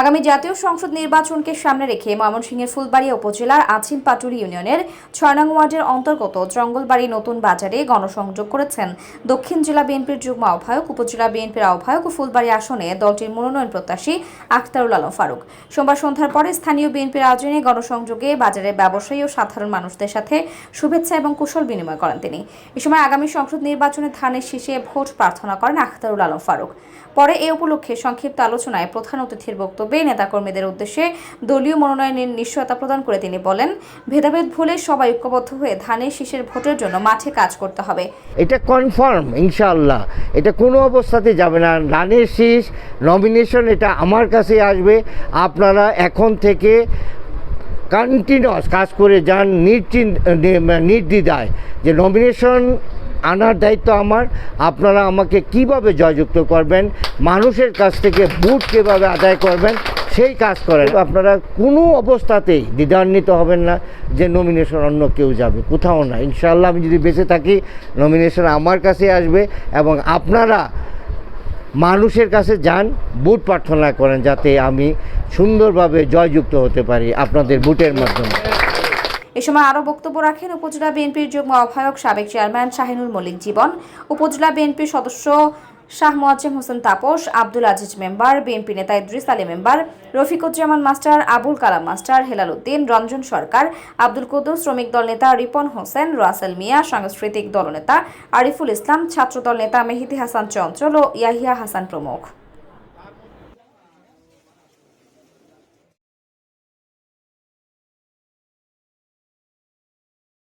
আগামী জাতীয় সংসদ নির্বাচনকে সামনে রেখে ময়মনসিংহের ফুলবাড়িয়া উপজেলার আছিম পাটুরি ইউনিয়নের ছয় নং ওয়ার্ডের অন্তর্গত জঙ্গলবাড়ি নতুন বাজারে গণসংযোগ করেছেন দক্ষিণ জেলা বিএনপির যুগ্ম আহ্বায়ক, উপজেলা বিএনপির আহ্বায়ক ও ফুলবাড়ি আসনে দলটির মনোনয়ন প্রত্যাশী আখতারুল আলম ফারুক। সোমবার সন্ধ্যার পরে স্থানীয় বিএনপির আয়োজনে গণসংযোগে বাজারের ব্যবসায়ী ও সাধারণ মানুষদের সাথে শুভেচ্ছা এবং কুশল বিনিময় করেন তিনি। এ সময় আগামী সংসদ নির্বাচনে ধানের শীষে ভোট প্রার্থনা করেন আখতারুল আলম ফারুক। পরে এ উপলক্ষে সংক্ষিপ্ত আলোচনায় প্রধান অতিথির বক্তব্যে নেতাকর্মীদের উদ্দেশ্যে দলীয় মনোনয়নের নিশ্চয়তা প্রদান করে তিনি বলেন, ভেদাভেদ ভুলে সবাই ঐক্যবদ্ধ হয়ে ধানের শীষের ভোটের জন্য মাঠে কাজ করতে হবে। এটা কনফার্ম ইনশাআল্লাহ। এটা কোনো অবস্থাতে যাবে না। রানের শীষ নমিনেশন এটা আমার কাছে আসবে। আপনারা এখন থেকে কন্টিনিউয়াস কাজ করে যান, নির্চিন নির্দ্বিধায় যে নমিনেশন আনার দায়িত্ব আমার। আপনারা আমাকে কীভাবে জয়যুক্ত করবেন? মানুষের কাছ থেকে বুট কীভাবে আদায় করবেন? সেই কাজ করেন। আপনারা কোনো অবস্থাতেই দ্বিধান্বিত হবেন না যে নমিনেশন অন্য কেউ যাবে। কোথাও না। ইনশাআল্লাহ আমি যদি বেঁচে থাকি নমিনেশন আমার কাছে আসবে এবং আপনারা মানুষের কাছে যান, বুট প্রার্থনা করেন যাতে আমি সুন্দরভাবে জয়যুক্ত হতে পারি আপনাদের বুটের মাধ্যমে। এ সময় আরও বক্তব্য রাখেন উপজেলা বিএনপির যুগ্ম আহ্বায়ক সাবেক চেয়ারম্যান শাহিনুল মল্লিক জীবন, উপজেলা বিএনপির সদস্য শাহ মোয়াজ্জেম হোসেন তাপস, আব্দুল আজিজ মেম্বার, বিএনপি নেতা Idris Ali member, Rafiquzzaman master, Abul Kalam master Helal Uddin Ranjan Sarkar, Abdul Kuddus Sramik Dal নেতা রিপন হোসেন, রাসেল মিয়া, সাংস্কৃতিক দলনেতা আরিফুল ইসলাম, ছাত্রদল নেতা মেহিদি হাসান চঞ্চল ও ইয়াহিয়া হাসান প্রমুখ।